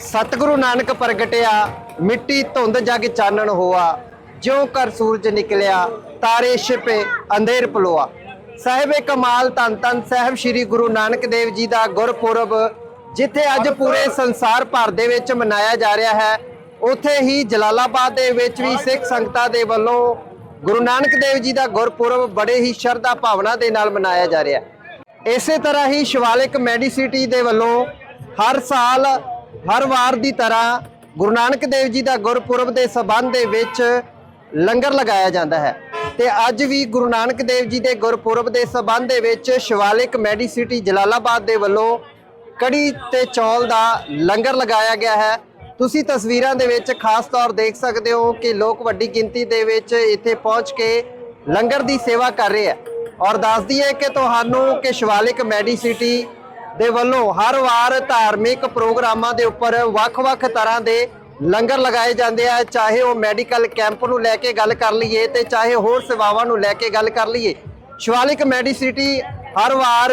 ਸਤਿਗੁਰੂ ਨਾਨਕ ਪ੍ਰਗਟਿਆ ਮਿੱਟੀ ਧੁੰਦ ਜਗ ਚਾਨਣ ਹੋਆ ਜਿਉ ਕਰ ਸੂਰਜ ਨਿਕਲਿਆ ਤਾਰੇ ਛਿਪੇ ਅੰਧੇਰ ਪਲੋਆ ਸਾਹਿਬੇ ਕਮਾਲ ਧੰਨ ਧੰਨ ਸਾਹਿਬ ਸ੍ਰੀ ਗੁਰੂ ਨਾਨਕ ਦੇਵ ਜੀ ਦਾ ਗੁਰਪੁਰਬ ਜਿੱਥੇ ਅੱਜ ਪੂਰੇ ਸੰਸਾਰ ਭਰ ਦੇ ਵਿੱਚ ਮਨਾਇਆ ਜਾ ਰਿਹਾ ਹੈ। ਉੱਥੇ ਹੀ ਜਲਾਲਾਬਾਦ ਦੇ ਵਿੱਚ ਵੀ ਸਿੱਖ ਸੰਗਤਾਂ ਦੇ ਵੱਲੋਂ ਗੁਰੂ ਨਾਨਕ ਦੇਵ ਜੀ ਦਾ ਗੁਰਪੁਰਬ ਬੜੇ ਹੀ ਸ਼ਰਧਾ ਭਾਵਨਾ ਦੇ ਨਾਲ ਮਨਾਇਆ ਜਾ ਰਿਹਾ ਹੈ। ਇਸੇ ਤਰ੍ਹਾਂ ਹੀ ਸ਼ਿਵਾਲਿਕ ਮੈਡੀਸਿਟੀ ਦੇ ਵੱਲੋਂ ਹਰ ਸਾਲ ਹਰ ਵਾਰ ਦੀ ਤਰ੍ਹਾਂ ਗੁਰੂ ਨਾਨਕ ਦੇਵ ਜੀ ਦਾ ਗੁਰਪੁਰਬ ਦੇ ਸਬੰਧ ਦੇ ਵਿੱਚ ਲੰਗਰ ਲਗਾਇਆ ਜਾਂਦਾ ਹੈ। ਤੇ ਅੱਜ ਵੀ ਗੁਰੂ ਨਾਨਕ ਦੇਵ ਜੀ ਦੇ ਗੁਰਪੁਰਬ ਦੇ ਸਬੰਧ ਦੇ ਵਿੱਚ ਸ਼ਿਵਾਲਿਕ ਮੈਡੀਸਿਟੀ ਜਲਾਲਾਬਾਦ ਦੇ ਵੱਲੋਂ ਕੜੀ ਤੇ ਚੌਲ ਦਾ ਲੰਗਰ ਲਗਾਇਆ ਗਿਆ ਹੈ। ਤੁਸੀਂ ਤਸਵੀਰਾਂ ਦੇ ਵਿੱਚ ਖਾਸ ਤੌਰ ਦੇਖ ਸਕਦੇ ਹੋ ਕਿ ਲੋਕ ਵੱਡੀ ਗਿਣਤੀ ਦੇ ਵਿੱਚ ਇੱਥੇ ਪਹੁੰਚ ਕੇ ਲੰਗਰ ਦੀ ਸੇਵਾ ਕਰ ਰਹੇ ਹੈ। ਔਰ ਦੱਸ ਦਈਏ ਕਿ ਤੁਹਾਨੂੰ ਕਿ ਸ਼ਿਵਾਲਿਕ ਮੈਡੀਸਿਟੀ ਦੇ ਵੱਲੋਂ ਹਰ ਵਾਰ ਧਾਰਮਿਕ ਪ੍ਰੋਗਰਾਮਾਂ ਦੇ ਉੱਪਰ ਵੱਖ-ਵੱਖ ਤਰ੍ਹਾਂ ਦੇ ਲੰਗਰ ਲਗਾਏ ਜਾਂਦੇ ਆ, ਚਾਹੇ ਉਹ ਮੈਡੀਕਲ ਕੈਂਪ ਨੂੰ ਲੈ ਕੇ ਗੱਲ ਕਰ ਲਈਏ ਤੇ ਚਾਹੇ ਹੋਰ ਸੇਵਾਵਾਂ ਨੂੰ ਲੈ ਕੇ ਗੱਲ ਕਰ ਲਈਏ। ਸ਼ਿਵਾਲਿਕ ਮੈਡੀਸਿਟੀ ਹਰ ਵਾਰ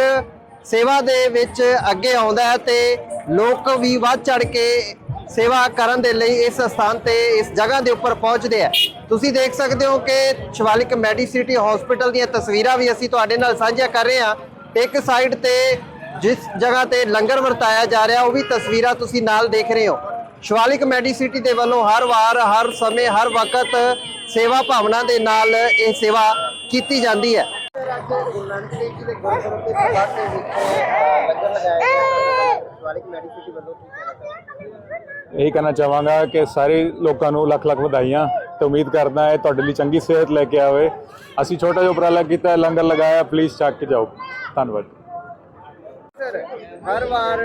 ਸੇਵਾ ਦੇ ਵਿੱਚ ਅੱਗੇ ਆਉਂਦਾ ਹੈ ਤੇ ਲੋਕ ਵੀ ਵੱਧ ਚੜ ਕੇ ਸੇਵਾ ਕਰਨ ਦੇ ਲਈ ਇਸ ਸਥਾਨ ਤੇ, ਇਸ ਜਗ੍ਹਾ ਦੇ ਉੱਪਰ ਪਹੁੰਚਦੇ ਆ। ਤੁਸੀਂ ਦੇਖ ਸਕਦੇ ਹੋ ਕਿ ਸ਼ਿਵਾਲਿਕ ਮੈਡੀਸਿਟੀ ਹਸਪੀਟਲ ਦੀਆਂ ਤਸਵੀਰਾਂ ਵੀ ਅਸੀਂ ਤੁਹਾਡੇ ਨਾਲ ਸਾਂਝਾ ਕਰ ਰਹੇ ਹਾਂ। ਇੱਕ ਸਾਈਡ ਤੇ ਜਿਸ ਜਗ੍ਹਾ ਤੇ ਲੰਗਰ ਵਰਤਾਇਆ ਜਾ ਰਿਹਾ, ਉਹ ਵੀ ਤਸਵੀਰਾਂ ਤੁਸੀਂ ਨਾਲ ਦੇਖ ਰਹੇ ਹੋ। ਸ਼ਿਵਾਲਿਕ ਮੈਡੀਸਿਟੀ ਦੇ ਵੱਲੋਂ ਹਰ ਵਾਰ, ਹਰ ਸਮੇਂ, ਹਰ ਵਕਤ ਸੇਵਾ ਭਾਵਨਾ ਦੇ ਨਾਲ ਇਹ ਸੇਵਾ ਕੀਤੀ ਜਾਂਦੀ ਹੈ। ਗੁਰੂ ਕਹਿਣਾ ਇਹੀ ਕਹਿਣਾ ਚਾਹਾਂਗਾ ਕਿ ਸਾਰੇ ਲੋਕਾਂ ਨੂੰ ਲੱਖ ਲੱਖ ਵਧਾਈਆਂ ਤੇ ਉਮੀਦ ਕਰਦਾ ਹੈ ਤੁਹਾਡੇ ਲਈ ਚੰਗੀ ਸਿਹਤ ਲੈ ਕੇ ਆਵੇ। ਅਸੀਂ ਛੋਟਾ ਜਿਹਾ ਉਪਰਾਲਾ ਕੀਤਾ, ਲੰਗਰ ਲਗਾਇਆ ਪਲੀਜ਼ ਚੱਕ ਕੇ ਜਾਓ। ਧੰਨਵਾਦ। ਹਰ ਵਾਰ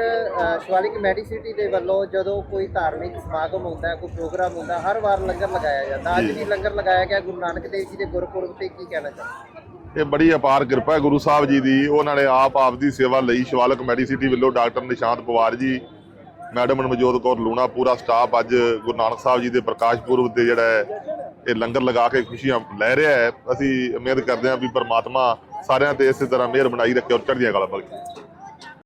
ਸ਼ਿਵਾਲਿਕ ਮੈਡੀਸਿਟੀ ਦੇ ਵੱਲੋਂ ਜਦੋਂ ਕੋਈ ਧਾਰਮਿਕ ਸਮਾਗਮ ਹੁੰਦਾ ਕੋਈ ਪ੍ਰੋਗਰਾਮ ਹੁੰਦਾ ਹਰ ਵਾਰ ਲੰਗਰ ਲਗਾਇਆ ਜਾਂਦਾ ਅੱਜ ਵੀ ਲੰਗਰ ਲਗਾਇਆ ਗਿਆ ਗੁਰੂ ਨਾਨਕ ਦੇਵ ਜੀ ਦੇ ਗੁਰਪੁਰਬ ਤੇ ਕੀ ਕਹਿਣਾ ਚਾਹੁੰਦੇ ਇਹ ਬੜੀ ਅਪਾਰ ਕਿਰਪਾ ਹੈ ਗੁਰੂ ਸਾਹਿਬ ਜੀ ਦੀ। ਉਹਨਾਂ ਨੇ ਆਪ ਆਪ ਦੀ ਸੇਵਾ ਲਈ ਸ਼ਿਵਾਲਕ ਮੈਡੀਸਿਟੀ ਵੱਲੋਂ ਡਾਕਟਰ ਨਿਸ਼ਾਂਤ ਪਵਾਰ ਜੀ ਮੈਡਮ ਮਨਜੋਤ ਕੌਰ ਲੂਣਾ ਪੂਰਾ ਸਟਾਫ ਅੱਜ ਗੁਰੂ ਨਾਨਕ ਸਾਹਿਬ ਜੀ ਦੇ ਪ੍ਰਕਾਸ਼ ਪੁਰਬ ਤੇ ਜਿਹੜਾ ਹੈ ਇਹ ਲੰਗਰ ਲਗਾ ਕੇ ਖੁਸ਼ੀਆਂ ਲੈ ਰਿਹਾ ਹੈ। ਅਸੀਂ ਉਮੀਦ ਕਰਦੇ ਹਾਂ ਵੀ ਪਰਮਾਤਮਾ ਸਾਰਿਆਂ ਤੇ ਇਸੇ ਤਰ੍ਹਾਂ ਮਿਹਰ ਬਣਾਈ ਰੱਖੇ ਔਰ ਚੜ੍ਹਦੀਆਂ ਕਲਾ ਬਲਕਿ